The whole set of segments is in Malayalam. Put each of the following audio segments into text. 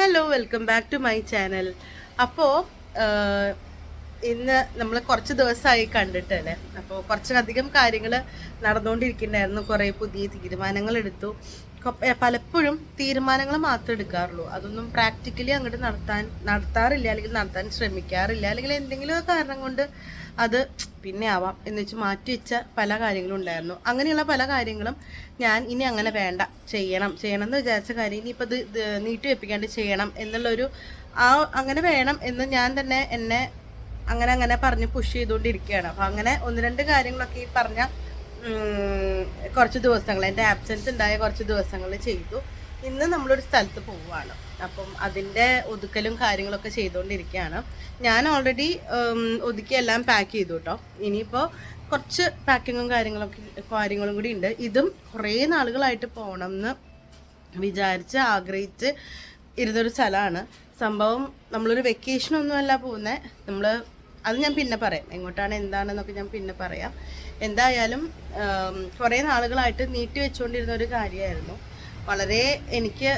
Hello welcome back to my channel അപ്പോൾ ഇന്ന് നമ്മൾ കുറച്ച് ദിവസമായി കണ്ടിട്ടല്ലേ അപ്പോൾ കുറച്ചധികം കാര്യങ്ങൾ നടന്നുകൊണ്ടിരിക്കുന്നുണ്ടായിരുന്നു കുറേ പുതിയ തീരുമാനങ്ങൾ എടുത്തു പലപ്പോഴും തീരുമാനങ്ങൾ മാത്രമേ എടുക്കാറുള്ളൂ. അതൊന്നും പ്രാക്ടിക്കലി അങ്ങോട്ട് നടത്താൻ നടത്താറില്ല അല്ലെങ്കിൽ നടത്താൻ ശ്രമിക്കാറില്ല അല്ലെങ്കിൽ എന്തെങ്കിലും കാരണം കൊണ്ട് അത് പിന്നെ ആവാം എന്ന് വെച്ച് മാറ്റി വെച്ച പല കാര്യങ്ങളും ഉണ്ടായിരുന്നു. അങ്ങനെയുള്ള പല കാര്യങ്ങളും ഞാൻ ഇനി അങ്ങനെ വേണ്ട ചെയ്യണം. ചെയ്യണം എന്ന് വിചാരിച്ച കാര്യം ഇനിയിപ്പോൾ ഇത് നീട്ടി വെപ്പിക്കാണ്ട് ചെയ്യണം എന്നുള്ളൊരു ആ അങ്ങനെ വേണം എന്ന് ഞാൻ തന്നെ എന്നെ അങ്ങനെ അങ്ങനെ പറഞ്ഞ് പുഷ് ചെയ്തുകൊണ്ടിരിക്കുകയാണ്. അപ്പോൾ അങ്ങനെ ഒന്ന് രണ്ട് കാര്യങ്ങളൊക്കെ ഈ പറഞ്ഞ കുറച്ച് ദിവസങ്ങൾ. എന്റെ ആബ്സെൻസ് ഉണ്ടായ കുറച്ച് ദിവസങ്ങൾ ചെയ്തു. ഇന്ന് നമ്മളൊരു സ്ഥലത്ത് പോവുകയാണ്. അപ്പം അതിന്റെ ഒതുക്കലും കാര്യങ്ങളൊക്കെ ചെയ്തുകൊണ്ടിരിക്കുകയാണ്. ഞാൻ ഓൾറെഡി ഒതുക്കി എല്ലാം പാക്ക് ചെയ്തു കേട്ടോ. ഇനിയിപ്പോൾ കുറച്ച് പാക്കിങ്ങും കാര്യങ്ങളൊക്കെ കാര്യങ്ങളും കൂടി ഉണ്ട്. ഇതും കുറേ നാളുകളായിട്ട് പോകണം എന്ന് വിചാരിച്ച് ആഗ്രഹിച്ച് ഇരുന്നൊരു സ്ഥലമാണ്. സംഭവം നമ്മളൊരു വെക്കേഷനൊന്നുമല്ല പോകുന്നത്. നമ്മൾ അത് ഞാൻ പിന്നെ പറയാം. എങ്ങോട്ടാണ് എന്താണെന്നൊക്കെ ഞാൻ പിന്നെ പറയാം. എന്തായാലും കുറേ നാളുകളായിട്ട് നീട്ടി വെച്ചുകൊണ്ടിരുന്ന ഒരു കാര്യമായിരുന്നു. വളരെ എനിക്ക്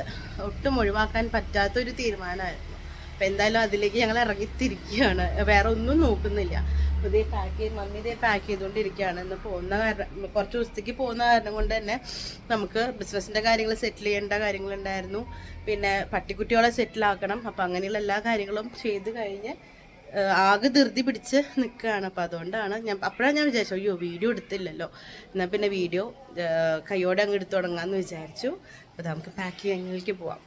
ഒട്ടും ഒഴിവാക്കാൻ പറ്റാത്തൊരു തീരുമാനമായിരുന്നു. അപ്പം എന്തായാലും അതിലേക്ക് ഞങ്ങൾ ഇറങ്ങിത്തിരിക്കുകയാണ്. വേറെ ഒന്നും നോക്കുന്നില്ല. ഇതേ പാക്ക് ചെയ്ത് മമ്മി ഇതേ പാക്ക് ചെയ്തുകൊണ്ടിരിക്കുകയാണ് ഇന്ന് പോകുന്ന കാരണം കുറച്ച് ദിവസത്തേക്ക് പോകുന്ന കാരണം കൊണ്ട് തന്നെ നമുക്ക് ബിസിനസ്സിന്റെ കാര്യങ്ങൾ സെറ്റിൽ ചെയ്യേണ്ട കാര്യങ്ങളുണ്ടായിരുന്നു. പിന്നെ പട്ടിക്കുട്ടികളെ സെറ്റിൽ ആക്കണം. അപ്പം അങ്ങനെയുള്ള എല്ലാ കാര്യങ്ങളും ചെയ്ത് കഴിഞ്ഞ് ആകെ ധൃതി പിടിച്ച് നിൽക്കുകയാണ് അപ്പോൾ അതുകൊണ്ടാണ് ഞാൻ അപ്പോഴാണ് ഞാൻ വിചാരിച്ചു അയ്യോ വീഡിയോ എടുത്തില്ലല്ലോ. എന്നാൽ പിന്നെ വീഡിയോ കൈയോടെ അങ്ങ് എടുത്തു തുടങ്ങാമെന്ന് വിചാരിച്ചു. അപ്പോൾ നമുക്ക് പാക്കിങ്ങിലേക്ക് പോവാം.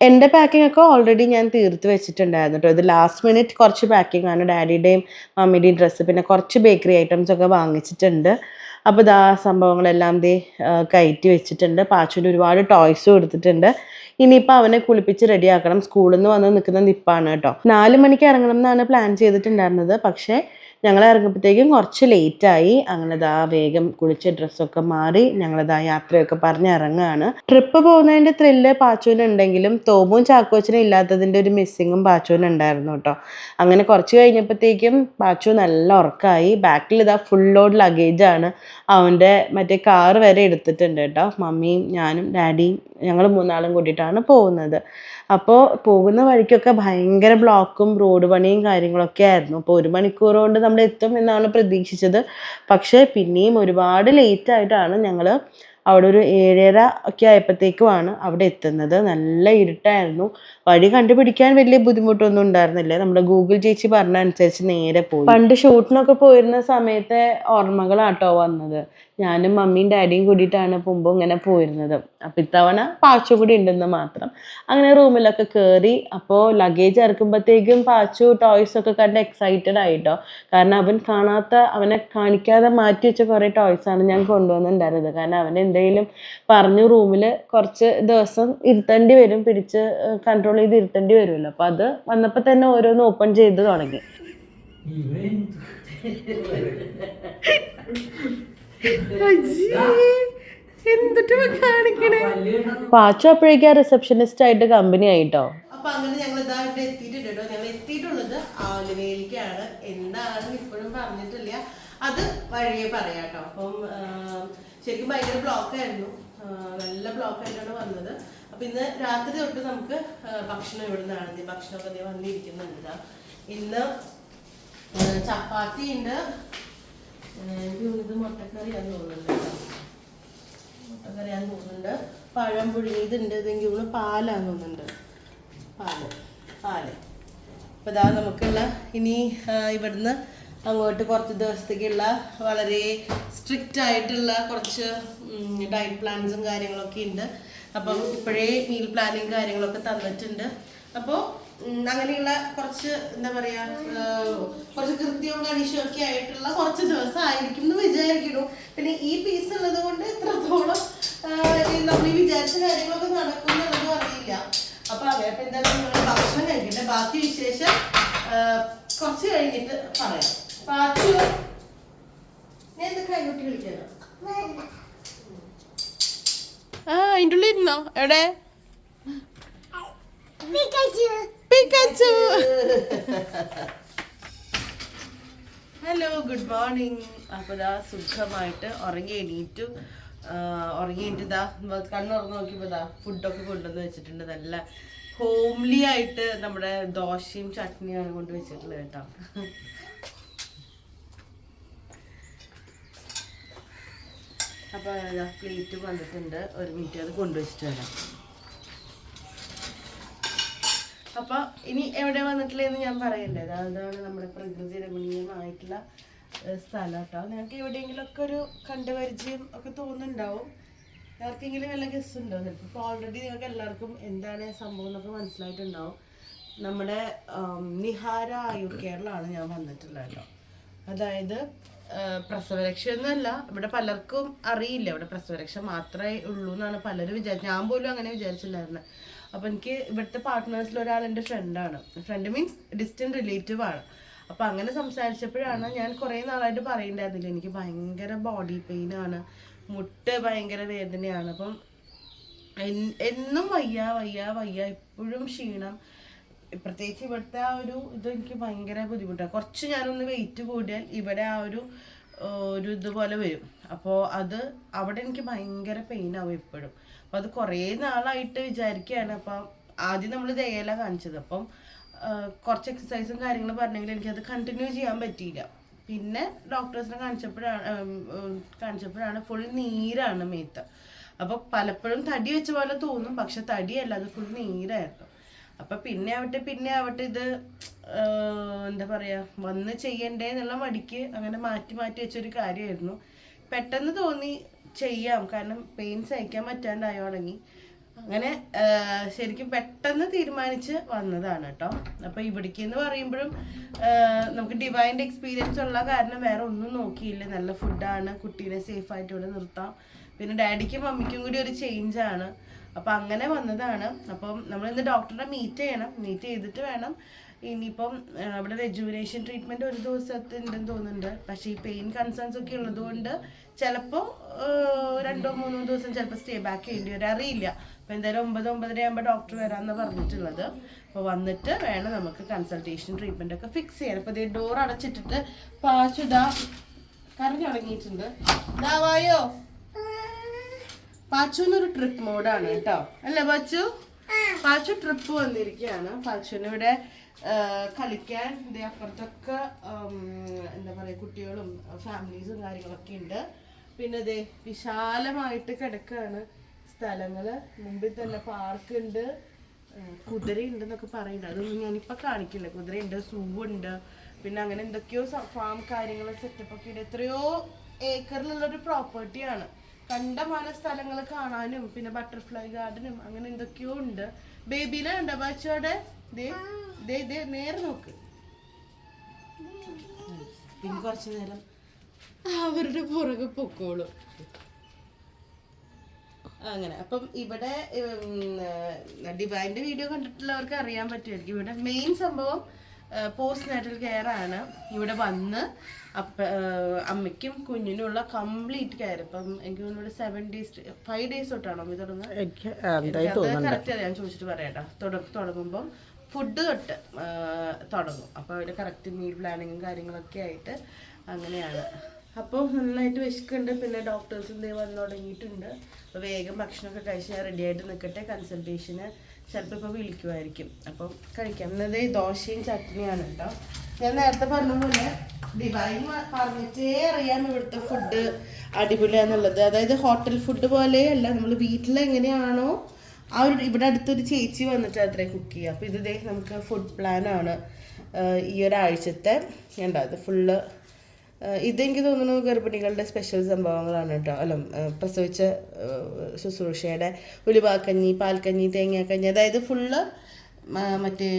എന്റെ പാക്കിംഗ് ഒക്കെ ഓൾറെഡി ഞാൻ തീർത്ത് വെച്ചിട്ടുണ്ടായിരുന്നു കേട്ടോ ഇത് ലാസ്റ്റ് മിനിറ്റ് കുറച്ച് പാക്കിംഗ് ആണ്. ഡാഡിയുടെയും മമ്മിയുടെയും ഡ്രസ്സ് പിന്നെ കുറച്ച് ബേക്കറി ഐറ്റംസ് ഒക്കെ വാങ്ങിച്ചിട്ടുണ്ട്. അപ്പോൾ ഇതാ സംഭവങ്ങളെല്ലാം ദേ കയറ്റി വെച്ചിട്ടുണ്ട്. പാച്ചുവിന്റെ ഒരുപാട് ടോയ്സും എടുത്തിട്ടുണ്ട്. ഇനിയിപ്പോൾ അവനെ കുളിപ്പിച്ച് റെഡിയാക്കണം. സ്കൂളിൽ നിന്ന് വന്ന് നിൽക്കുന്ന നിപ്പാണ് കേട്ടോ. നാല് മണിക്ക് ഇറങ്ങണം എന്നാണ് പ്ലാൻ ചെയ്തിട്ടുണ്ടായിരുന്നത്. പക്ഷേ ഞങ്ങൾ ഇറങ്ങുമ്പോഴത്തേക്കും കുറച്ച് ലേറ്റായി. അങ്ങനെ ദാ വേഗം കുളിച്ച് ഡ്രസ്സൊക്കെ മാറി ഞങ്ങളിതാ യാത്രയൊക്കെ പറഞ്ഞ് ഇറങ്ങുകയാണ് ട്രിപ്പ് പോകുന്നതിന്റെ ത്രില്ല് പാച്ചുവിനുണ്ടെങ്കിലും തോമും ചാക്കോച്ചനും ഇല്ലാത്തതിന്റെ ഒരു മിസ്സിങ്ങും പാച്ചുവിനുണ്ടായിരുന്നു കേട്ടോ. അങ്ങനെ കുറച്ച് കഴിഞ്ഞപ്പോഴത്തേക്കും പാച്ചു നല്ല ഉറക്കമായി ബാക്കിൽ ഇതാ ഫുൾ ലോഡ് ലഗേജാണ് അവന്റെ മറ്റേ കാർ വരെ എടുത്തിട്ടുണ്ട് കേട്ടോ. മമ്മിയും ഞാനും ഡാഡിയും ഞങ്ങൾ മൂന്നാളും കൂടിയിട്ടാണ് പോകുന്നത്. അപ്പോൾ പോകുന്ന വഴിക്കൊക്കെ ഭയങ്കര ബ്ലോക്കും റോഡ് പണിയും കാര്യങ്ങളൊക്കെ ആയിരുന്നു. അപ്പോൾ ഒരു മണിക്കൂർ കൊണ്ട് നമ്മൾ എത്തും എന്നാണ് പ്രതീക്ഷിച്ചത്. പക്ഷേ പിന്നെയും ഒരുപാട് ലേറ്റ് ആയിട്ടാണ് ഞങ്ങൾ അവിടെ ഒരു ഏഴര ഒക്കെ ആയപ്പോഴത്തേക്കുമാണ് അവിടെ എത്തുന്നത്. നല്ല ഇരുട്ടായിരുന്നു. വഴി കണ്ടുപിടിക്കാൻ വലിയ ബുദ്ധിമുട്ടൊന്നും ഉണ്ടായിരുന്നില്ല. നമ്മുടെ ഗൂഗിൾ ചേച്ചി പറഞ്ഞ അനുസരിച്ച് നേരെ പോയി. പണ്ട് ഷൂട്ടിനൊക്കെ പോയിരുന്ന സമയത്തെ ഓർമ്മകളാട്ടോ വന്നത്. ഞാനും മമ്മിയും ഡാഡിയും കൂടിയിട്ടാണ് മുമ്പ് ഇങ്ങനെ പോയിരുന്നത്. അപ്പം ഇത്തവണ പാച്ചു കൂടി ഉണ്ടെന്ന് മാത്രം. അങ്ങനെ റൂമിലൊക്കെ കയറി അപ്പോൾ ലഗേജ് ഇറക്കുമ്പോഴത്തേക്കും പാച്ചു ടോയ്സ് ഒക്കെ കണ്ട് എക്സൈറ്റഡ് ആയിട്ടോ. കാരണം അവൻ കാണാത്ത അവനെ കാണിക്കാതെ മാറ്റി വെച്ച കുറേ ടോയ്സാണ് ഞാൻ കൊണ്ടുവന്നിട്ടുണ്ടായിരുന്നത്. കാരണം അവൻ എന്തെങ്കിലും പറഞ്ഞു റൂമിൽ കുറച്ച് ദിവസം ഇരുത്തേണ്ടി വരും പിടിച്ച് കൺട്രോൾ ചെയ്ത് ഇരുത്തേണ്ടി വരുമല്ലോ. അപ്പോൾ അത് വന്നപ്പോൾ തന്നെ ഓരോന്ന് ഓപ്പൺ ചെയ്ത് തുടങ്ങി. പാച്ചു അപ്പോഴേക്കും ആ റിസപ്ഷനിസ്റ്റ് ആയിട്ട് കമ്പനി ആയിട്ടോ? അപ്പൊ അങ്ങനെ ഞങ്ങൾ ഇതാ ഇവിടെ എത്തിയിട്ടുണ്ട് കേട്ടോ. ഞങ്ങൾ എത്തിയിട്ടുള്ളത് ആലുവയിലേക്കാണ്. എന്താണെന്ന് ഇപ്പോഴും പറഞ്ഞിട്ടില്ല. അത് വഴിയെ പറയാട്ടോ അപ്പം ശരിക്കും ഭയങ്കര ബ്ലോക്ക് ആയിരുന്നു. നല്ല ബ്ലോക്ക് ആയിട്ടാണ് വന്നത്. അപ്പൊ ഇന്ന് രാത്രി തൊട്ട് നമുക്ക് ഭക്ഷണം ഇവിടെ നിന്നാണ് ഭക്ഷണമൊക്കെ ദേ വന്നിരിക്കുന്നുണ്ട് ഇന്ന് ചപ്പാത്തി ഉണ്ട്. ഇത് മുട്ടക്കറിയാന്ന് തോന്നുന്നുണ്ട് മുട്ടക്കറിയാന്ന് തോന്നുന്നുണ്ട്. പഴം പുഴുങ്ങിയതുണ്ട്. ഇതെങ്കിൽ ഇവിടെ പാലാന്ന് തോന്നുന്നുണ്ട്. പാൽ. പാൽ. അപ്പോൾ ഇതാ നമുക്കുള്ള ഇനി ഇവിടുന്ന് അങ്ങോട്ട് കുറച്ച് ദിവസത്തേക്കുള്ള വളരെ സ്ട്രിക്റ്റ് ആയിട്ടുള്ള കുറച്ച് ഡയറ്റ് പ്ലാൻസും കാര്യങ്ങളൊക്കെ ഉണ്ട്. അപ്പം ഇപ്പോഴേ മീൽ പ്ലാനിങ് കാര്യങ്ങളൊക്കെ തന്നിട്ടുണ്ട്. അപ്പോൾ അങ്ങനെയുള്ള കുറച്ച് എന്താ പറയാ കുറച്ച് കൃത്യവും കണിഷും ഒക്കെ ആയിട്ടുള്ള കുറച്ച് ദിവസം ആയിരിക്കും എന്ന് വിചാരിക്കുന്നു. പിന്നെ ഈ പീസ് ഉള്ളത് കൊണ്ട് എത്രത്തോളം നമ്മൾ ഈ വിചാരിച്ച കാര്യങ്ങളൊക്കെ നടക്കും എന്നുള്ളതും അറിയില്ല. അപ്പൊ അപ്പൊ എന്തായാലും നിങ്ങൾ ഭക്ഷണം കഴിക്കട്ടെ. ബാക്കി വിശേഷം കുറച്ച് കഴിഞ്ഞിട്ട് പറയാം. ബാക്കി ഞാൻ എന്തൊക്കെ കൈകൊട്ടി കളിക്കാനോ ആ അതിന്റെ ഉള്ളിൽ ഇരുന്നോ എവിടെ? പിക്കാച്ചു. ഹലോ ഗുഡ് മോർണിംഗ് അപ്പോൾ ഇതാ സുഖമായിട്ട് ഉറങ്ങി എണീറ്റു. ഉറങ്ങി എണീറ്റ് ഇതാ കണ്ണുറങ്ങി നോക്കിയപ്പോൾ ഇതാ ഫുഡൊക്കെ കൊണ്ടുവന്ന് വെച്ചിട്ടുണ്ട്. നല്ല ഹോംലി ആയിട്ട് നമ്മുടെ ദോശയും ചട്നിയാണ് കൊണ്ട് വെച്ചിട്ടുള്ളത് കേട്ടോ. അപ്പൊ പ്ലേറ്റ് വന്നിട്ടുണ്ട്. ഒരു മിനിറ്റ് അത് കൊണ്ടുവച്ചിട്ട് വരാം. അപ്പൊ ഇനി എവിടെ വന്നിട്ടില്ലെന്ന് ഞാൻ പറയണ്ടേ? അതാണ് നമ്മുടെ പ്രകൃതി രമണീയമായിട്ടുള്ള സ്ഥലം കേട്ടോ നിങ്ങൾക്ക് എവിടെയെങ്കിലുമൊക്കെ ഒരു കണ്ടുപരിചയം ഒക്കെ തോന്നുന്നുണ്ടാവും. ആർക്കെങ്കിലും വല്ല ഗസ് ഉണ്ടോ? ചിലപ്പോൾ ഇപ്പോൾ ഓൾറെഡി നിങ്ങൾക്ക് എല്ലാവർക്കും എന്താണ് സംഭവം എന്നൊക്കെ മനസ്സിലായിട്ടുണ്ടാവും. നമ്മുടെ നിഹാര ആയുർ കേരളമാണ് ഞാൻ വന്നിട്ടുള്ളത് കേട്ടോ അതായത് പ്രസവരക്ഷ ഒന്നല്ല ഇവിടെ പലർക്കും അറിയില്ല. ഇവിടെ പ്രസവരക്ഷ മാത്രമേ ഉള്ളൂ എന്നാണ് പലരും വിചാരിച്ചത്. ഞാൻ പോലും അങ്ങനെ വിചാരിച്ചില്ലായിരുന്നു. അപ്പോൾ എനിക്ക് ഇവിടുത്തെ പാർട്ട്നേഴ്സിൽ ഒരാൾ എന്റെ ഫ്രണ്ടാണ് ഫ്രണ്ട് മീൻസ് ഡിസ്റ്റന്റ് റിലേറ്റീവ് ആണ്. അപ്പം അങ്ങനെ സംസാരിച്ചപ്പോഴാണ് ഞാൻ കുറേ നാളായിട്ട് പറയുന്നുണ്ടായിരുന്നില്ല എനിക്ക് ഭയങ്കര ബോഡി പെയിനാണ് മുട്ട് ഭയങ്കര വേദനയാണ്. അപ്പം എന്നും വയ്യ വയ്യ വയ്യ. എപ്പോഴും ക്ഷീണം. പ്രത്യേകിച്ച് ഇവിടുത്തെ ആ ഒരു ഇത് എനിക്ക് ഭയങ്കര ബുദ്ധിമുട്ടാണ് കുറച്ച് ഞാനൊന്ന് വെയിറ്റ് കൂടിയാൽ ഇവിടെ ആ ഒരു ഒരു ഇതുപോലെ വരും. അപ്പോൾ അത് അവിടെ എനിക്ക് ഭയങ്കര പെയിൻ ആവും എപ്പോഴും. അപ്പോൾ അത് കുറേ നാളായിട്ട് വിചാരിക്കുകയാണ് അപ്പം ആദ്യം നമ്മൾ ദയല കാണിച്ചത്. അപ്പം കുറച്ച് എക്സസൈസും കാര്യങ്ങളും പറഞ്ഞെങ്കിൽ എനിക്കത് കണ്ടിന്യൂ ചെയ്യാൻ പറ്റിയില്ല. പിന്നെ ഡോക്ടേഴ്സിനെ കാണിച്ചപ്പോഴാണ് കാണിച്ചപ്പോഴാണ് ഫുൾ നീരാണ് മേത്ത്. അപ്പോൾ പലപ്പോഴും തടി വെച്ച പോലെ തോന്നും. പക്ഷെ തടിയല്ല അത് ഫുൾ നീരായിരുന്നു. അപ്പൊ പിന്നെ ആവട്ടെ പിന്നെ ആവട്ടെ ഇത് എന്താ പറയാ വന്ന് ചെയ്യണ്ടേ എന്നുള്ള മടിക്ക് അങ്ങനെ മാറ്റി മാറ്റി വെച്ചൊരു കാര്യമായിരുന്നു. പെട്ടെന്ന് തോന്നി ചെയ്യാം കാരണം പെയിൻ സഹിക്കാൻ പറ്റാണ്ടായി തുടങ്ങി. അങ്ങനെ ശരിക്കും പെട്ടെന്ന് തീരുമാനിച്ച് വന്നതാണ് കേട്ടോ. അപ്പൊ ഇവിടേക്ക് എന്ന് പറയുമ്പോഴും നമുക്ക് ഡിവൈന്റെ എക്സ്പീരിയൻസ് ഉള്ള കാരണം വേറെ ഒന്നും നോക്കിയില്ല. നല്ല ഫുഡാണ് കുട്ടീനെ സേഫായിട്ട് ഇവിടെ നിർത്താം. പിന്നെ ഡാഡിക്കും മമ്മിക്കും കൂടി ഒരു ചേഞ്ചാണ് ആണ്. അപ്പൊ അങ്ങനെ വന്നതാണ്. അപ്പം നമ്മൾ ഇന്ന് ഡോക്ടറെ മീറ്റ് ചെയ്യണം. മീറ്റ് ചെയ്തിട്ട് വേണം. ഇനിയിപ്പം അവിടെ റെജുവിനേഷൻ ട്രീറ്റ്മെന്റ് ഒരു ദിവസത്തെ ഉണ്ടെന്ന് തോന്നുന്നുണ്ട്. പക്ഷേ ഈ പെയിൻ കൺസേൺസ് ഒക്കെ ഉള്ളത് കൊണ്ട് ചിലപ്പോൾ രണ്ടോ മൂന്നോ ദിവസം ചിലപ്പോൾ സ്റ്റേ ബാക്ക് ചെയ്യേണ്ടി വരും. അറിയില്ല. അപ്പോൾ എന്തായാലും ഒമ്പത് ഒമ്പതര ആകുമ്പോൾ ഡോക്ടർ വരാമെന്ന് പറഞ്ഞിട്ടുള്ളത്. അപ്പോൾ വന്നിട്ട് വേണം നമുക്ക് കൺസൾട്ടേഷൻ ട്രീറ്റ്മെന്റ് ഒക്കെ ഫിക്സ് ചെയ്യാൻ. അപ്പോൾ ഇതേ ഡോർ അടച്ചിട്ടിട്ട് പാച്ചുതാ കറങ്ങി തുടങ്ങിയിട്ടുണ്ട് ഇതാവായോ പാച്ചുവിനൊരു ട്രിപ്പ് മോഡാണ് കേട്ടോ. അല്ലേ പാച്ചു? പാച്ചു ട്രിപ്പ് വന്നിരിക്കുകയാണ്. പാച്ചുവിനിവിടെ കളിക്കാൻ ഇതേ അപ്പുറത്തൊക്കെ എന്താ പറയുക കുട്ടികളും ഫാമിലീസും കാര്യങ്ങളൊക്കെ ഉണ്ട്. പിന്നെ ഇതേ വിശാലമായിട്ട് കിടക്കുകയാണ് സ്ഥലങ്ങൾ മുമ്പിൽ തന്നെ പാർക്ക് ഉണ്ട്. കുതിര ഉണ്ടെന്നൊക്കെ പറയുന്നുണ്ട്. അതൊന്നും ഞാനിപ്പോൾ കാണിക്കില്ല. കുതിരയുണ്ട് സൂ ഉണ്ട്. പിന്നെ അങ്ങനെ എന്തൊക്കെയോ ഫാം കാര്യങ്ങൾ സെറ്റപ്പ് ഒക്കെ ഉണ്ട്. എത്രയോ ഏക്കറിലുള്ള ഒരു പ്രോപ്പർട്ടിയാണ് കണ്ടമാന സ്ഥലങ്ങൾ കാണാനും പിന്നെ ബട്ടർഫ്ലൈ ഗാർഡനും അങ്ങനെ എന്തൊക്കെയോ ഉണ്ട്. ബേബിയിലെ ഉണ്ടോ ബാച്ചോടെ നേരെ നോക്ക്. പിന്നെ കുറച്ചു നേരം. അവരുടെ പുറകെ പൊക്കോളും. അങ്ങനെ അപ്പം ഇവിടെ ഡിവൈന്റെ വീഡിയോ കണ്ടിട്ടുള്ളവർക്ക് അറിയാൻ പറ്റുമായിരിക്കും. ഇവിടെ മെയിൻ സംഭവം പോസ്റ്റ് നാറ്റൽ കെയർ ആണ്. ഇവിടെ വന്ന് അപ്പ അമ്മയ്ക്കും കുഞ്ഞിനുള്ള കംപ്ലീറ്റ് കെയർ ഇപ്പം എനിക്ക് തോന്നുന്നു സെവൻ ഡേയ്സ് ഫൈവ് ഡേയ്സ് തൊട്ടാണോ അമ്മ തുടങ്ങുന്നത് കറക്റ്റ് അറിയാൻ ചോദിച്ചിട്ട് പറയാട്ടോ. തുടക്കം തുടങ്ങുമ്പം ഫുഡ് തൊട്ട് തുടങ്ങും. അപ്പോൾ അതിന്റെ കറക്റ്റ് മീൽ പ്ലാനിങ്ങും കാര്യങ്ങളൊക്കെ ആയിട്ട് അങ്ങനെയാണ്. അപ്പോൾ നന്നായിട്ട് വിശക്കുന്നുണ്ട്. പിന്നെ ഡോക്ടേഴ്സ് എന്തേ വന്നു തുടങ്ങിയിട്ടുണ്ട്. അപ്പോൾ വേഗം ഭക്ഷണമൊക്കെ കഴിച്ച് ഞാൻ റെഡി ആയിട്ട് നിൽക്കട്ടെ കൺസൾട്ടേഷന് ചിലപ്പോൾ ഇപ്പോൾ വിളിക്കുമായിരിക്കും അപ്പം കഴിക്കാം. ഇന്നത് ദോശയും ചട്നിയാണ് കേട്ടോ. ഞാൻ നേരത്തെ പറഞ്ഞ പോലെ ഡിവൈൻ പറഞ്ഞിട്ടേ ഫുഡ് അടിപൊളിയാന്നുള്ളത് അതായത് ഹോട്ടൽ ഫുഡ് പോലെയല്ല നമ്മൾ വീട്ടിൽ എങ്ങനെയാണോ ആ ഒരു ഇവിടെ അടുത്തൊരു ചേച്ചി വന്നിട്ട് അത്രേ കുക്ക് ചെയ്യുക അപ്പോൾ ഇത് നമുക്ക് ഫുഡ് പ്ലാൻ ആണ്. ഈ ഒരാഴ്ചത്തെ ഇത് ഫുള്ള് ഇതെനിക്ക് തോന്നുന്നു ഗർഭിണികളുടെ സ്പെഷ്യൽ സംഭവങ്ങളാണ് കേട്ടോ. അല്ല പ്രസവിച്ച ശുശ്രൂഷയുടെ ഉലുവാക്കഞ്ഞി പാൽക്കഞ്ഞി തേങ്ങാക്കഞ്ഞി അതായത് ഫുള്ള് മറ്റേ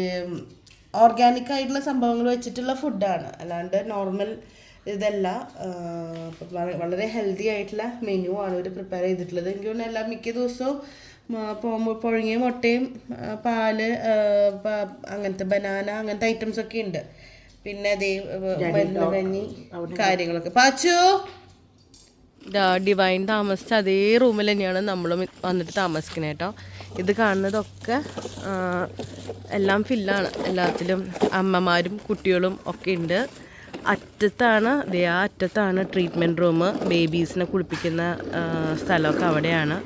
ഓർഗാനിക് ആയിട്ടുള്ള സംഭവങ്ങൾ വെച്ചിട്ടുള്ള ഫുഡാണ് അല്ലാണ്ട് നോർമൽ ഇതല്ല. വളരെ ഹെൽത്തി ആയിട്ടുള്ള മെനു ആണ് ഇവർ പ്രിപ്പയർ ചെയ്തിട്ടുള്ളത്. എനിക്ക് തോന്നുന്നു എല്ലാ മിക്ക ദിവസവും പോകുമ്പോൾ പൊ- പുഴുങ്ങിയ മുട്ടയും പാൽ അങ്ങനത്തെ ബനാന അങ്ങനത്തെ ഐറ്റംസ് ഒക്കെ ഉണ്ട്. പിന്നെ അതേ മരുന്ന് കഞ്ഞി കാര്യങ്ങളൊക്കെ. പാച്ചു! ഡിവൈൻ താമസിച്ച അതേ റൂമിൽ തന്നെയാണ് നമ്മളും വന്നിട്ട് താമസിക്കുന്നത് കേട്ടോ ഇത് കാണുന്നതൊക്കെ എല്ലാം ഫില്ലാണ്. എല്ലാത്തിലും അമ്മമാരും കുട്ടികളും ഒക്കെ ഉണ്ട്. അറ്റത്താണ് ദേ ആ അറ്റത്താണ് ട്രീറ്റ്മെന്റ് റൂം ബേബീസിനെ കുളിപ്പിക്കുന്ന സ്ഥലമൊക്കെ അവിടെയാണ്.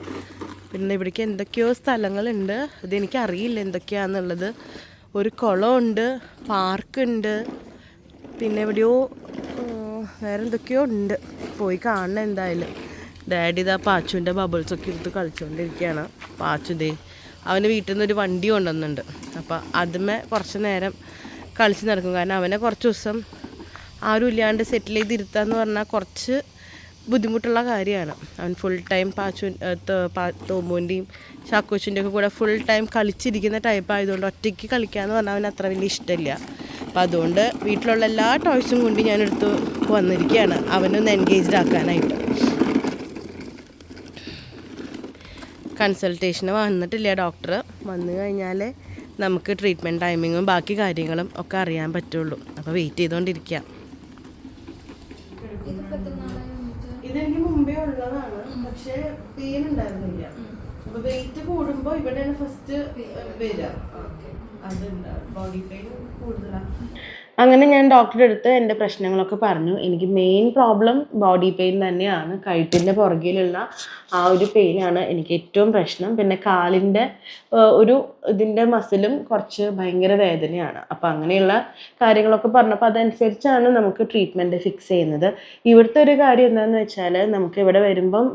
പിന്നെ ഇവിടേക്ക് എന്തൊക്കെയോ സ്ഥലങ്ങളുണ്ട്. ഇതെനിക്ക് അറിയില്ല എന്തൊക്കെയാണെന്നുള്ളത് ഒരു കുളമുണ്ട് പാർക്കുണ്ട് പിന്നെ എവിടെയോ വേറെ എന്തൊക്കെയോ ഉണ്ട്. പോയി കാണണം എന്തായാലും. ഡാഡി ഇതാ പാച്ചുവിന്റെ ബബിൾസൊക്കെ എടുത്ത് കളിച്ചുകൊണ്ടിരിക്കുകയാണ് പാച്ചു ദേ അവന് വീട്ടിൽ നിന്ന് ഒരു വണ്ടി കൊണ്ടുവന്നുണ്ട് അപ്പോൾ അതുമേ കുറച്ച് നേരം കളിച്ച് നടക്കും. കാരണം അവനെ കുറച്ച് ദിവസം ആരും ഇല്ലാണ്ട് സെറ്റിൽ ചെയ്തിരുത്താന്ന് പറഞ്ഞാൽ കുറച്ച് ബുദ്ധിമുട്ടുള്ള കാര്യമാണ്. അവൻ ഫുൾ ടൈം പാച്ചു തോമുവിന്റെയും ചാക്കോച്ചിന്റെ ഒക്കെ കൂടെ ഫുൾ ടൈം കളിച്ചിരിക്കുന്ന ടൈപ്പ് ആയതുകൊണ്ട് ഒറ്റയ്ക്ക് കളിക്കാമെന്ന് പറഞ്ഞാൽ അവന് അത്ര വലിയ ഇഷ്ടമില്ല. അപ്പം അതുകൊണ്ട് വീട്ടിലുള്ള എല്ലാ ടോയ്സും കൊണ്ട് ഞാനെടുത്ത് വന്നിരിക്കുകയാണ്. അവനൊന്ന് എൻഗേജ്ഡ് ആക്കാനായിട്ട്. കൺസൾട്ടേഷന് വന്നിട്ടില്ല ഡോക്ടർ വന്നു കഴിഞ്ഞാൽ നമുക്ക് ട്രീറ്റ്മെന്റ് ടൈമിങ്ങും ബാക്കി കാര്യങ്ങളും ഒക്കെ അറിയാൻ പറ്റുള്ളൂ. അപ്പോൾ വെയിറ്റ് ചെയ്തുകൊണ്ടിരിക്കുക ഇതെനിക്ക് മുമ്പേ ഉള്ളതാണ്. പക്ഷേ പെയിൻ ഉണ്ടായിരുന്നില്ല. അപ്പൊ വെയിറ്റ് കൂടുമ്പോ ഇവിടെയാണ് ഫസ്റ്റ് വരിക. അതുണ്ടാവും ബോഡി പെയിൻ കൂടുതലാണ് അങ്ങനെ ഞാൻ ഡോക്ടറെ അടുത്ത് എന്റെ പ്രശ്നങ്ങളൊക്കെ പറഞ്ഞു. എനിക്ക് മെയിൻ പ്രോബ്ലം ബോഡി പെയിൻ തന്നെയാണ്. കഴുത്തിന്റെ പുറകിലുള്ള ആ ഒരു പെയിനാണ് എനിക്ക് ഏറ്റവും പ്രശ്നം. പിന്നെ കാലിന്റെ ഒരു ഇതിന്റെ മസിലും കുറച്ച് ഭയങ്കര വേദനയാണ്. അപ്പോൾ അങ്ങനെയുള്ള കാര്യങ്ങളൊക്കെ പറഞ്ഞപ്പോൾ അതനുസരിച്ചാണ് നമുക്ക് ട്രീറ്റ്മെന്റ് ഫിക്സ് ചെയ്യുന്നത്. ഇവിടുത്തെ ഒരു കാര്യം എന്താണെന്ന് വെച്ചാൽ നമുക്ക് ഇവിടെ വരുമ്പം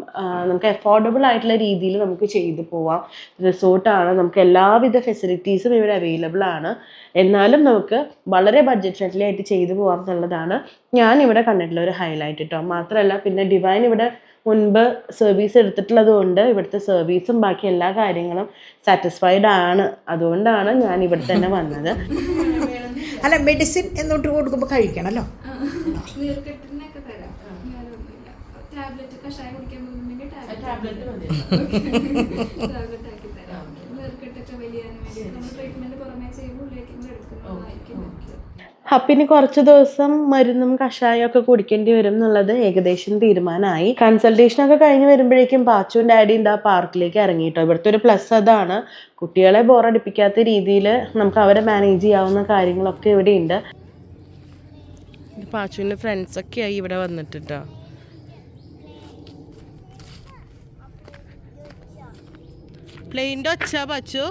നമുക്ക് അഫോർഡബിൾ ആയിട്ടുള്ള രീതിയിൽ നമുക്ക് ചെയ്തു പോവാം. റിസോർട്ടാണ്. നമുക്ക് എല്ലാവിധ ഫെസിലിറ്റീസും ഇവിടെ അവൈലബിൾ ആണ്. എന്നാലും നമുക്ക് വളരെ ബഡ്ജറ്റ് ഫ്രണ്ട്ലി ആയിട്ട് ചെയ്തു പോകാം എന്നുള്ളതാണ് ഞാൻ ഇവിടെ കണ്ടിട്ടുള്ള ഒരു ഹൈലൈറ്റ് കേട്ടോ മാത്രമല്ല പിന്നെ ഡിവൈൻ ഇവിടെ മുൻപ് സർവീസ് എടുത്തിട്ടുള്ളത് കൊണ്ട് ഇവിടുത്തെ സർവീസും ബാക്കി എല്ലാ കാര്യങ്ങളും സാറ്റിസ്ഫൈഡ് ആണ്. അതുകൊണ്ടാണ് ഞാൻ ഇവിടെ തന്നെ വന്നത്. അല്ല മെഡിസിൻ എന്നോട്ട് കൊടുക്കുമ്പോൾ കഴിക്കണമല്ലോ വേറൊന്നുമില്ല ടാബ്ലറ്റ് കഷായം കുടിക്കാൻ ടാബ്ലറ്റ്. ടാബ്ലറ്റ് വേണ്ടി നമ്മൾ ട്രീറ്റ്മെന്റ് പുറമേ ചെയ്യുമ്പോൾ ഉള്ളിലേക്ക് എടുക്കുന്നതായിരിക്കും കുറച്ച് ദിവസം മരുന്നും കഷായം ഒക്കെ കുടിക്കേണ്ടി വരും എന്നുള്ളത് ഏകദേശം തീരുമാനമായി. കൺസൾട്ടേഷൻ ഒക്കെ കഴിഞ്ഞ് വരുമ്പോഴേക്കും പാച്ചുവും ഡാഡിയും ഇതാ പാർക്കിലേക്ക് ഇറങ്ങിയിട്ടോ. ഇവിടുത്തെ ഒരു പ്ലസ് അതാണ്. കുട്ടികളെ ബോറടിപ്പിക്കാത്ത രീതിയിൽ നമുക്ക് അവരെ മാനേജ് ചെയ്യാവുന്ന കാര്യങ്ങളൊക്കെ ഇവിടെ ഉണ്ട് പാച്ചുവിന്റെ ഫ്രണ്ട്സൊക്കെയായി ഇവിടെ വന്നിട്ടോ പ്ലെയിന്റെ ഒച്ച പച്ചു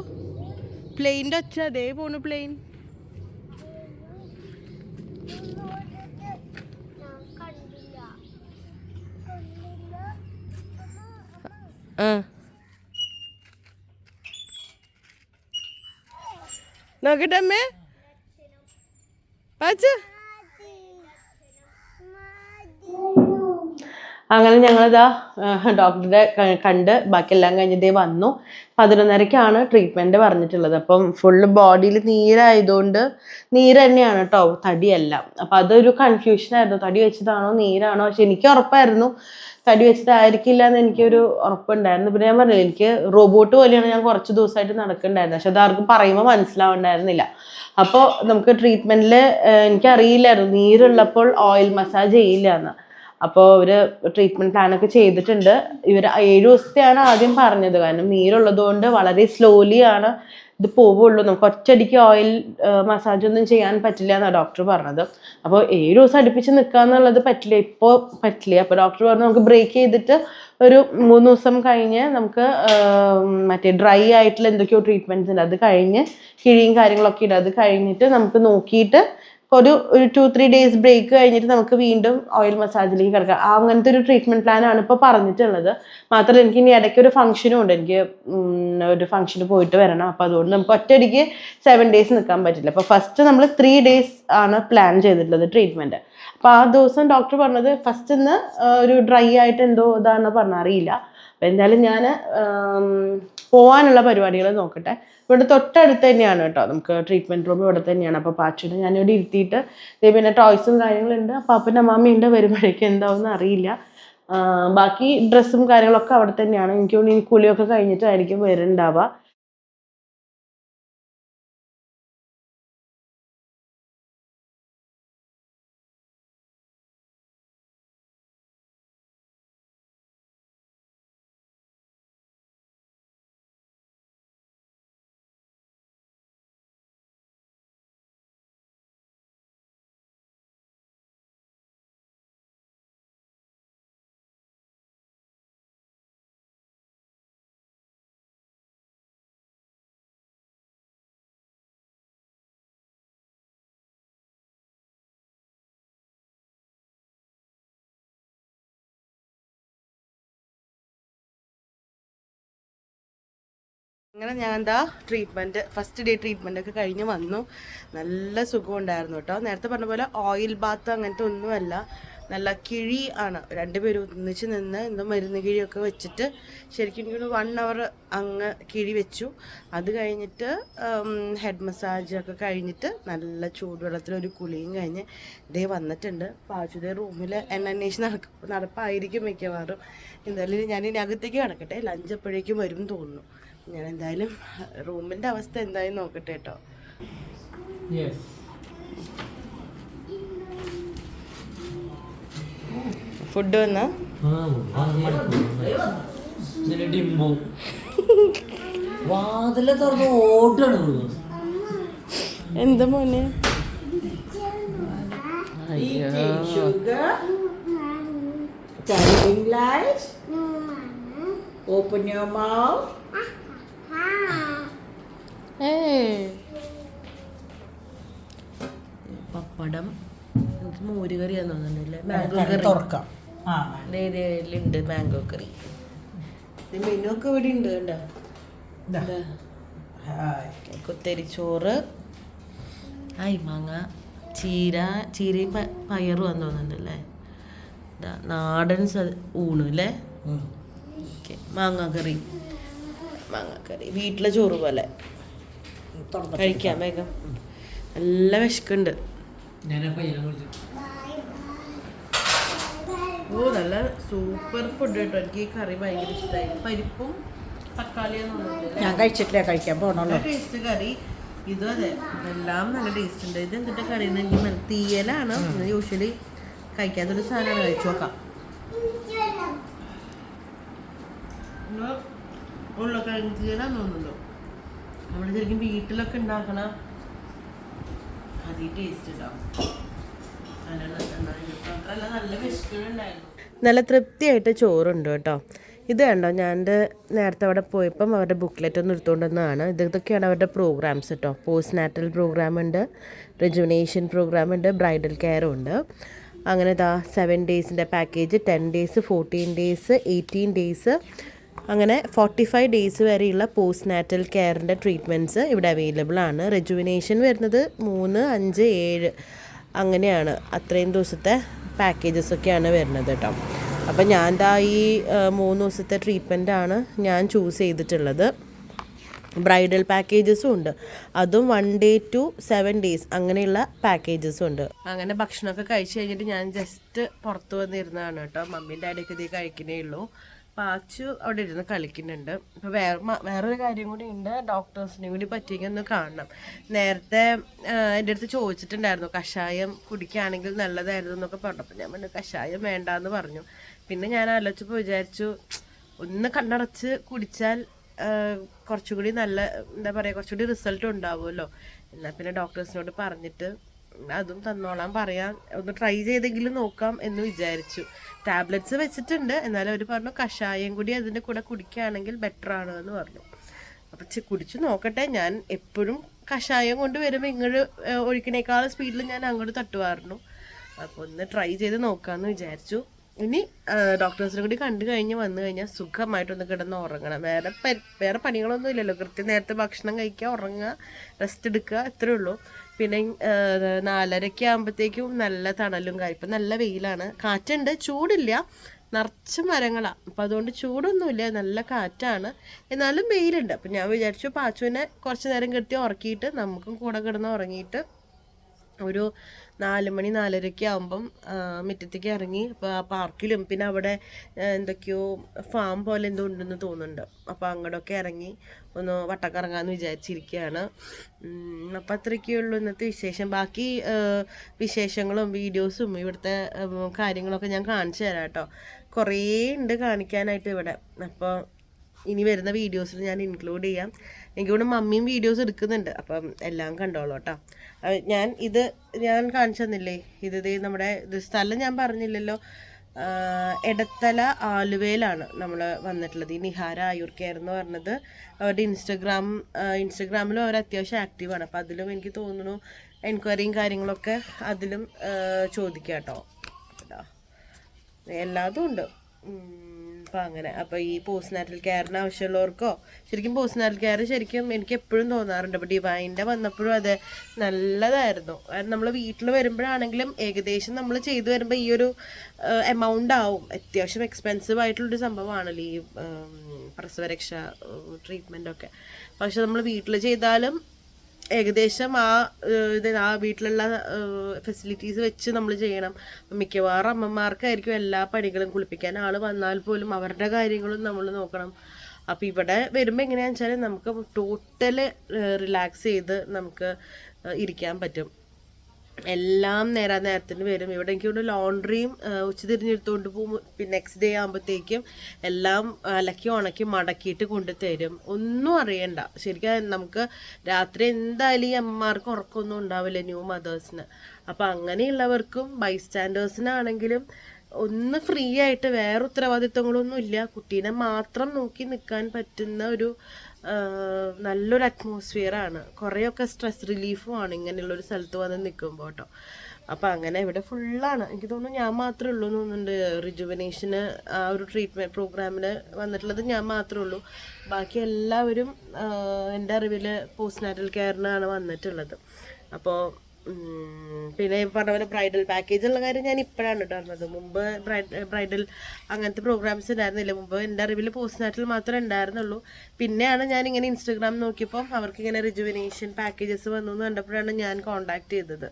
പ്ലെയിന്റെ ഒച്ച അതേ പോണു പ്ലെയിൻ നോക്കട്ടമ്മേ പച്ച അങ്ങനെ ഞങ്ങളിതാ ഡോക്ടറെ കണ്ട് ബാക്കിയെല്ലാം കഴിഞ്ഞിട്ടേ വന്നു. പതിനൊന്നരക്കാണ് ട്രീറ്റ്മെന്റ് പറഞ്ഞിട്ടുള്ളത്. അപ്പം ഫുള്ള് ബോഡിയിൽ നീരായതുകൊണ്ട് നീര് തന്നെയാണ് കേട്ടോ തടിയല്ല. അപ്പം അതൊരു കൺഫ്യൂഷനായിരുന്നു തടി വെച്ചതാണോ നീരാണോ? പക്ഷെ എനിക്ക് ഉറപ്പായിരുന്നു. തടി വെച്ചതായിരിക്കില്ല എന്ന് എനിക്കൊരു ഉറപ്പുണ്ടായിരുന്നു. പിന്നെ ഞാൻ പറഞ്ഞില്ല എനിക്ക് റോബോട്ട് പോലെയാണ് ഞാൻ കുറച്ച് ദിവസമായിട്ട് നടക്കുന്നുണ്ടായിരുന്നത് പക്ഷെ അത് ആർക്കും പറയുമ്പോൾ മനസ്സിലാവുണ്ടായിരുന്നില്ല. അപ്പോൾ നമുക്ക് ട്രീറ്റ്മെന്റിൽ എനിക്കറിയില്ലായിരുന്നു. നീരുള്ളപ്പോൾ ഓയിൽ മസാജ് ചെയ്യില്ല എന്ന് അപ്പോൾ അവർ ട്രീറ്റ്മെന്റ് പ്ലാനൊക്കെ ചെയ്തിട്ടുണ്ട്. ഇവർ ഏഴ് ദിവസത്തെയാണ് ആദ്യം പറഞ്ഞത്. കാരണം നീരുള്ളതുകൊണ്ട് വളരെ സ്ലോലി ആണ് ഇത് പോവുള്ളൂ. നമുക്ക് ഒറ്റയടിക്ക് ഓയിൽ മസാജ് ഒന്നും ചെയ്യാൻ പറ്റില്ല എന്നാണ് ഡോക്ടർ പറഞ്ഞത്. അപ്പോൾ ഏഴ് ദിവസം അടുപ്പിച്ച് നിൽക്കുക എന്നുള്ളത് പറ്റില്ല. ഇപ്പോൾ പറ്റില്ല. അപ്പോൾ ഡോക്ടർ പറഞ്ഞു നമുക്ക് ബ്രേക്ക് ചെയ്തിട്ട് ഒരു മൂന്ന് ദിവസം കഴിഞ്ഞ് നമുക്ക് മറ്റേ ഡ്രൈ ആയിട്ടുള്ള എന്തൊക്കെയോ ട്രീറ്റ്മെന്റ്സ് ഉണ്ട്. അത് കഴിഞ്ഞ് കിഴിയും കാര്യങ്ങളൊക്കെ ഉണ്ട് അത് കഴിഞ്ഞിട്ട് നമുക്ക് നോക്കിയിട്ട് ഒരു ഒരു ടു ത്രീ ഡേയ്സ് ബ്രേക്ക് കഴിഞ്ഞിട്ട് നമുക്ക് വീണ്ടും ഓയിൽ മസാജിലേക്ക് കിടക്കാം. അങ്ങനത്തെ ഒരു ട്രീറ്റ്മെന്റ് പ്ലാനാണ് ഇപ്പോൾ പറഞ്ഞിട്ടുള്ളത്. മാത്രമല്ല എനിക്ക് ഇനി ഇടയ്ക്ക് ഒരു ഫംഗ്ഷനും ഉണ്ട്. എനിക്ക് ഒരു ഫംഗ്ഷന് പോയിട്ട് വരണം. അപ്പോൾ അതുകൊണ്ട് നമുക്ക് ഒറ്റയടിക്ക് സെവൻ ഡേയ്സ് നിൽക്കാൻ പറ്റില്ല. അപ്പോൾ ഫസ്റ്റ് നമ്മൾ ത്രീ ഡേയ്സ് ആണ് പ്ലാൻ ചെയ്തിട്ടുള്ളത് ട്രീറ്റ്മെന്റ് അപ്പോൾ ആ ദിവസം ഡോക്ടർ പറഞ്ഞത് ഫസ്റ്റ് ഇന്ന് ഒരു ഡ്രൈ ആയിട്ട് എന്തോ ഇതാണെന്ന് പറഞ്ഞ അറിയില്ല. അപ്പോൾ എന്തായാലും ഞാൻ പോകാനുള്ള പരിപാടികൾ നോക്കട്ടെ. ഇവിടെ തൊട്ടടുത്ത് തന്നെയാണ് കേട്ടോ. നമുക്ക് ട്രീറ്റ്മെന്റ് റൂം ഇവിടെ തന്നെയാണ്. അപ്പോൾ പാച്ചുവിനെ ഞാനിവിടെ ഇരുത്തിയിട്ട് ഇതേ പിന്നെ ടോയ്സും കാര്യങ്ങളുണ്ട്. അപ്പോൾ അപ്പന്റെ അമ്മാമ്മയുണ്ട് വരുമ്പോഴേക്കും എന്താവുമെന്ന് അറിയില്ല. ബാക്കി ഡ്രസ്സും കാര്യങ്ങളൊക്കെ അവിടെ തന്നെയാണ്. എനിക്ക് തോന്നുന്നു ഈ കുളിയൊക്കെ കഴിഞ്ഞിട്ടായിരിക്കും വരുന്നുണ്ടാവുക അങ്ങനെ ഞാൻ എന്താ ട്രീറ്റ്മെന്റ് ഫസ്റ്റ് ഡേ ട്രീറ്റ്മെന്റ് ഒക്കെ കഴിഞ്ഞ് വന്നു. നല്ല സുഖം ഉണ്ടായിരുന്നു കേട്ടോ. നേരത്തെ പറഞ്ഞ പോലെ ഓയിൽ ബാത്ത് അങ്ങനത്തെ ഒന്നുമല്ല. നല്ല കിഴി ആണ്. രണ്ടുപേരും ഒന്നിച്ച് നിന്ന് എന്തോ മരുന്ന് കിഴിയൊക്കെ വെച്ചിട്ട് ശരിക്കും ഒരു വൺ അവർ അങ്ങ് കിഴി വെച്ചു. അത് കഴിഞ്ഞിട്ട് ഹെഡ് മസാജ് ഒക്കെ കഴിഞ്ഞിട്ട് നല്ല ചൂടുവെള്ളത്തിൽ ഒരു കുളിയും കഴിഞ്ഞ് ഇതേ വന്നിട്ടുണ്ട്. പാച്ചുതേ റൂമിൽ അന്വേഷിച്ച് നടക്ക നടപ്പായിരിക്കും മിക്കവാറും. എന്തായാലും ഞാൻ ഇനി അകത്തേക്ക് കിടക്കട്ടെ. ലഞ്ച് എപ്പോഴേക്കും വരും തോന്നുന്നു. ഞാൻ എന്തായാലും റൂമിന്റെ അവസ്ഥ എന്തായാലും നോക്കട്ടെ കേട്ടോ ഫുഡ് വന്ന? ഡിംബു വാതിൽ തുറന്ന് ഓടാണ് ഇവിടുന്ന്. എന്താ മോനെ? Open. Open your mouth. Pappadam മോര് കറിയാന്ന് തോന്നുന്നില്ലേ മാംഗോ കറി തുറക്കാം. ഉണ്ട് മാംഗോ കറി. മെനു ഒക്കെ ഇവിടെ ഉണ്ട് കണ്ടോ കുത്തരിച്ചോറ്. ആയി മാങ്ങ. ചീര ചീരയും പയറും ആന്ന് തോന്നുന്നുണ്ടല്ലേ? നാടൻ സ ഊണ് അല്ലേ? ഓക്കെ മാങ്ങാക്കറി കറി. മാങ്ങ കറി. വീട്ടിലെ ചോറ് പോലെ. കഴിക്കാം വേഗം. നല്ല വിശക്കുണ്ട്. ഓ നല്ല സൂപ്പർ ഫുഡ് കേട്ടോ. എനിക്ക് ഈ കറി ഭയങ്കര ഇഷ്ടമായി പരിപ്പും തക്കാളിയും ഞാൻ കഴിച്ചിട്ടില്ല കഴിക്കാൻ പോണല്ലോ ടേസ്റ്റ് കറി. ഇതും അതെ എല്ലാം നല്ല ടേസ്റ്റ് ഉണ്ട്. ഇത് എന്തിട്ട് കറി എനിക്ക് തീയലാണ്. യൂഷ്വലി കഴിക്കാത്തൊരു സാധനമാണ്. കഴിച്ചു നോക്കാം. ഉള്ളൊക്കെ തീയലാന്ന് തോന്നുന്നു നമ്മൾ ശരിക്കും വീട്ടിലൊക്കെ ഉണ്ടാക്കണ അതേ ടേസ്റ്റ് ഉണ്ടാവും. നല്ല തൃപ്തിയായിട്ട് ചോറുണ്ട് കേട്ടോ. ഇത് കണ്ടോ ഞാൻ നേരത്തെ അവിടെ പോയപ്പം അവരുടെ ബുക്ക്ലെറ്റ് ഒന്ന് എടുത്തുകൊണ്ട് വന്നതാണ് ഇത് ഇതൊക്കെയാണ് അവരുടെ പ്രോഗ്രാംസ് കേട്ടോ. പോസ്റ്റ് നാറ്റൽ പ്രോഗ്രാം ഉണ്ട് റെജുനേഷൻ പ്രോഗ്രാം ഉണ്ട് ബ്രൈഡൽ കെയറും ഉണ്ട്. അങ്ങനെ ഇതാ seven ഡേയ്സിന്റെ package ten days fourteen days eighteen days അങ്ങനെ ഫോർട്ടി ഫൈവ് ഡേയ്സ് വരെയുള്ള പോസ്റ്റ് നാറ്റൽ കെയറിന്റെ ട്രീറ്റ്മെന്റ്സ് ഇവിടെ അവൈലബിൾ ആണ്. റെജുവിനേഷൻ വരുന്നത് മൂന്ന് അഞ്ച് ഏഴ് അങ്ങനെയാണ്. അത്രയും ദിവസത്തെ പാക്കേജസ് ഒക്കെയാണ് വരുന്നത് കേട്ടോ. അപ്പം ഞാൻ ദാ ഈ മൂന്ന് ദിവസത്തെ ട്രീറ്റ്മെന്റ് ആണ് ഞാൻ ചൂസ് ചെയ്തിട്ടുള്ളത്. ബ്രൈഡൽ പാക്കേജസും ഉണ്ട്. അതും one day to seven days അങ്ങനെയുള്ള പാക്കേജസും ഉണ്ട്. അങ്ങനെ ഭക്ഷണമൊക്കെ കഴിച്ച് കഴിഞ്ഞിട്ട് ഞാൻ ജസ്റ്റ് പുറത്ത് വന്നിരുന്നതാണ് കേട്ടോ. മമ്മീന്റെ ഇത് കഴിക്കുന്നേ ഉള്ളൂ. പാച്ചു അവിടെ ഇരുന്ന് കളിക്കുന്നുണ്ട്. അപ്പോൾ വേറെ വേറൊരു കാര്യം കൂടി ഉണ്ട്. ഡോക്ടേഴ്സിനെയും കൂടി പറ്റിയെങ്കിൽ ഒന്ന് കാണണം. നേരത്തെ എന്റെ അടുത്ത് ചോദിച്ചിട്ടുണ്ടായിരുന്നു കഷായം കുടിക്കുകയാണെങ്കിൽ നല്ലതായിരുന്നു എന്നൊക്കെ പറഞ്ഞപ്പോൾ ഞാൻ പറഞ്ഞു കഷായം വേണ്ട എന്ന് പറഞ്ഞു. പിന്നെ ഞാൻ ആലോചിച്ചപ്പോൾ വിചാരിച്ചു ഒന്ന് കണ്ണടച്ച് കുടിച്ചാൽ കുറച്ചുകൂടി നല്ല എന്താ പറയുക കുറച്ചുകൂടി റിസൾട്ട് ഉണ്ടാവുമല്ലോ. എന്നാൽ പിന്നെ ഡോക്ടേഴ്സിനോട് പറഞ്ഞിട്ട് അതും തന്നോളാം പറയാം. ഒന്ന് ട്രൈ ചെയ്തെങ്കിലും നോക്കാം എന്ന് വിചാരിച്ചു. ടാബ്ലറ്റ്സ് വെച്ചിട്ടുണ്ട്. എന്നാലും അവർ പറഞ്ഞു കഷായം കൂടി അതിന്റെ കൂടെ കുടിക്കുകയാണെങ്കിൽ ബെറ്റർ ആണ് എന്ന് പറഞ്ഞു. അപ്പം കുടിച്ച് നോക്കട്ടെ. ഞാൻ എപ്പോഴും കഷായം കൊണ്ട് വരുമ്പോൾ ഇങ്ങോട്ട് ഒഴിക്കണേക്കാൾ സ്പീഡിൽ ഞാൻ അങ്ങോട്ട് തട്ടുമായിരുന്നു അപ്പോൾ ഒന്ന് ട്രൈ ചെയ്ത് നോക്കാമെന്ന് വിചാരിച്ചു. ഇനി ഡോക്ടേഴ്സിനെ കൂടി കണ്ടു കഴിഞ്ഞ് വന്നു കഴിഞ്ഞാൽ സുഖമായിട്ടൊന്ന് കിടന്ന് ഉറങ്ങണം. വേറെ വേറെ പണികളൊന്നും ഇല്ലല്ലോ. കൃത്യം നേരത്തെ ഭക്ഷണം കഴിക്കുക ഉറങ്ങുക റെസ്റ്റ് എടുക്കുക ഇത്രയേ ഉള്ളൂ. പിന്നെ നാലരയ്ക്ക് ആകുമ്പോഴത്തേക്കും നല്ല തണലും കാര്യം ഇപ്പം നല്ല വെയിലാണ്. കാറ്റുണ്ട്. ചൂടില്ല. നിറച്ച് മരങ്ങളാണ് അപ്പം അതുകൊണ്ട് ചൂടൊന്നുമില്ല. നല്ല കാറ്റാണ്. എന്നാലും വെയിലുണ്ട്. അപ്പം ഞാൻ വിചാരിച്ചു പാച്ചുവിനെ കുറച്ച് നേരം കിട്ടി ഉറക്കിയിട്ട് നമുക്കും കൂടെ കിടന്ന് ഉറങ്ങിയിട്ട് ഒരു നാല് മണി നാലരയ്ക്ക് ആകുമ്പം മുറ്റത്തേക്ക് ഇറങ്ങി അപ്പോൾ ആ പാർക്കിലും പിന്നെ അവിടെ എന്തൊക്കെയോ ഫാം പോലെ എന്തോ ഉണ്ടെന്ന് തോന്നുന്നുണ്ട്. അപ്പോൾ അങ്ങോട്ടൊക്കെ ഇറങ്ങി ഒന്ന് വട്ടക്കിറങ്ങാമെന്ന് വിചാരിച്ചിരിക്കുകയാണ്. അപ്പം അത്രയൊക്കെ ഉള്ളൂ ഇന്നത്തെ വിശേഷം. ബാക്കി വിശേഷങ്ങളും വീഡിയോസും ഇവിടുത്തെ കാര്യങ്ങളൊക്കെ ഞാൻ കാണിച്ചു തരാം കേട്ടോ. കുറേ ഉണ്ട് കാണിക്കാനായിട്ട് ഇവിടെ. അപ്പോൾ ഇനി വരുന്ന വീഡിയോസിൽ ഞാൻ ഇൻക്ലൂഡ് ചെയ്യാം. എനിക്ക് ഇവിടെ മമ്മിയും വീഡിയോസ് എടുക്കുന്നുണ്ട്. അപ്പം എല്ലാം കണ്ടോളൂ കേട്ടോ. ഞാൻ ഇത് ഞാൻ കാണിച്ചു തന്നില്ലേ? ഇത് ദേ നമ്മുടെ ഇത് സ്ഥലം ഞാൻ പറഞ്ഞില്ലല്ലോ. എടത്തല ആലുവയിലാണ് നമ്മൾ വന്നിട്ടുള്ളത്. ഈ നിഹാര ആയുർ കെയർ എന്ന് പറഞ്ഞത്. അവരുടെ ഇൻസ്റ്റഗ്രാം ഇൻസ്റ്റഗ്രാമിലും അവർ അത്യാവശ്യം ആക്റ്റീവാണ് അപ്പം അതിലും എനിക്ക് തോന്നുന്നു എൻക്വയറിയും കാര്യങ്ങളൊക്കെ അതിലും ചോദിക്കാം കേട്ടോ. കേട്ടോ എല്ലാതും ഉണ്ട്. ഉം, അപ്പം അങ്ങനെ. അപ്പോൾ ഈ പോസ്റ്റ് നാറ്റൽ കെയറിന് ആവശ്യമുള്ളവർക്കോ ശരിക്കും പോസ്റ്റ് നാറ്റൽ കെയർ ശരിക്കും എനിക്ക് എപ്പോഴും തോന്നാറുണ്ട്. അപ്പോൾ ഡിവൈന്റെ വന്നപ്പോഴും അതെ നല്ലതായിരുന്നു. കാരണം നമ്മൾ വീട്ടിൽ വരുമ്പോഴാണെങ്കിലും ഏകദേശം നമ്മൾ ചെയ്തു വരുമ്പോൾ ഈ ഒരു എമൗണ്ട് ആവും. അത്യാവശ്യം എക്സ്പെൻസീവ് ആയിട്ടുള്ളൊരു സംഭവമാണല്ലോ ഈ പ്രസവരക്ഷ ട്രീറ്റ്മെന്റ് ഒക്കെ. പക്ഷെ നമ്മൾ വീട്ടിൽ ചെയ്താലും ഏകദേശം ആ ഇത് ആ വീട്ടിലുള്ള ഫെസിലിറ്റീസ് വെച്ച് നമ്മൾ ചെയ്യണം. മിക്കവാറും അമ്മമാർക്കായിരിക്കും എല്ലാ പണികളും കുളിപ്പിക്കാൻ. ആൾ വന്നാൽ പോലും അവരുടെ കാര്യങ്ങളും നമ്മൾ നോക്കണം. അപ്പോൾ ഇവിടെ വരുമ്പോൾ എങ്ങനെയാണെന്ന് വെച്ചാൽ നമുക്ക് ടോട്ടൽ റിലാക്സ് ചെയ്ത് നമുക്ക് ഇരിക്കാൻ പറ്റും. എല്ലാം നേരാ നേരത്തിന് വരും. ഇവിടെ എനിക്ക് ലോണ്ടറിയും ഉച്ച തിരിഞ്ഞെടുത്തുകൊണ്ട് പോകും പിന്നെ നെക്സ്റ്റ് ഡേ ആകുമ്പോഴത്തേക്കും എല്ലാം അലക്കി ഉണക്കി മടക്കിയിട്ട് കൊണ്ടുതരും. ഒന്നും അറിയണ്ട. ശരിക്കും നമുക്ക് രാത്രി എന്തായാലും ഈ അമ്മമാർക്ക് ഉറക്കമൊന്നും ഉണ്ടാവില്ല ന്യൂ മദേഴ്സിന് അപ്പം അങ്ങനെയുള്ളവർക്കും ബൈസ്റ്റാൻഡേഴ്സിനാണെങ്കിലും ഒന്ന് ഫ്രീ ആയിട്ട് വേറെ ഉത്തരവാദിത്തങ്ങളൊന്നും ഇല്ല കുട്ടീനെ മാത്രം നോക്കി നിൽക്കാൻ പറ്റുന്ന ഒരു നല്ലൊരു അറ്റ്മോസ്ഫിയറാണ് കുറേയൊക്കെ സ്ട്രെസ് റിലീഫുമാണ് ആണ് ഒരു സ്ഥലത്ത് വന്ന് നിൽക്കുമ്പോൾ കേട്ടോ അപ്പം അങ്ങനെ ഇവിടെ ഫുള്ളാണ് എനിക്ക് തോന്നുന്നു ഞാൻ മാത്രമേ ഉള്ളൂ എന്ന് തോന്നുന്നുണ്ട്. റിജുവനേഷന് ആ ഒരു ട്രീറ്റ്മെന്റ് പ്രോഗ്രാമിന് വന്നിട്ടുള്ളത് ഞാൻ മാത്രമേ ഉള്ളൂ. ബാക്കി എല്ലാവരും എന്റെ അറിവിൽ പോസ്റ്റ് നാറ്റൽ കെയറിനാണ് വന്നിട്ടുള്ളത്. അപ്പോൾ പിന്നെ പറഞ്ഞ പോലെ ബ്രൈഡൽ പാക്കേജ് ഉള്ള കാര്യം ഞാൻ ഇപ്പോഴാണ് കേട്ടോ അറിഞ്ഞത് മുമ്പ് ബ്രൈഡൽ അങ്ങനത്തെ പ്രോഗ്രാംസ് ഉണ്ടായിരുന്നില്ല. മുമ്പ് എന്റെ അറിവിൽ പോസ്റ്റ് നാട്ടിൽ മാത്രമേ ഉണ്ടായിരുന്നുള്ളൂ. പിന്നെയാണ് ഞാൻ ഇങ്ങനെ ഇൻസ്റ്റഗ്രാം നോക്കിയപ്പോൾ അവർക്ക് ഇങ്ങനെ റിജുവിനേഷൻ പാക്കേജസ് വന്നു എന്ന് കണ്ടപ്പോഴാണ് ഞാൻ കോണ്ടാക്ട് ചെയ്തത്.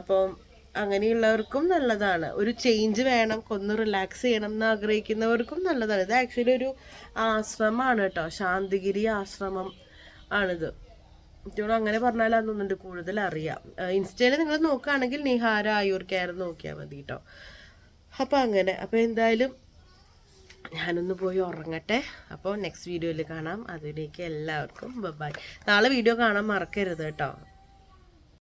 അപ്പോൾ അങ്ങനെയുള്ളവർക്കും നല്ലതാണ്. ഒരു ചേഞ്ച് വേണം ഒന്ന് റിലാക്സ് ചെയ്യണം എന്ന് ആഗ്രഹിക്കുന്നവർക്കും നല്ലതാണ്. ഇത് ആക്ച്വലി ഒരു ആശ്രമമാണ് കേട്ടോ. ശാന്തിഗിരി ആശ്രമം ആണിത്. എനിക്കോട് അങ്ങനെ പറഞ്ഞാലാന്ന് തോന്നുന്നുണ്ട് കൂടുതൽ അറിയാം ഇൻസ്റ്റയിൽ നിങ്ങൾ നോക്കുകയാണെങ്കിൽ നിഹാര ആയൂർ കെയർ നോക്കിയാൽ മതി കേട്ടോ അപ്പോൾ അങ്ങനെ അപ്പോൾ എന്തായാലും ഞാനൊന്ന് പോയി ഉറങ്ങട്ടെ. അപ്പോൾ നെക്സ്റ്റ് വീഡിയോയിൽ കാണാം. അതിലേക്ക് എല്ലാവർക്കും ബൈ നാളെ വീഡിയോ കാണാൻ മറക്കരുത് കേട്ടോ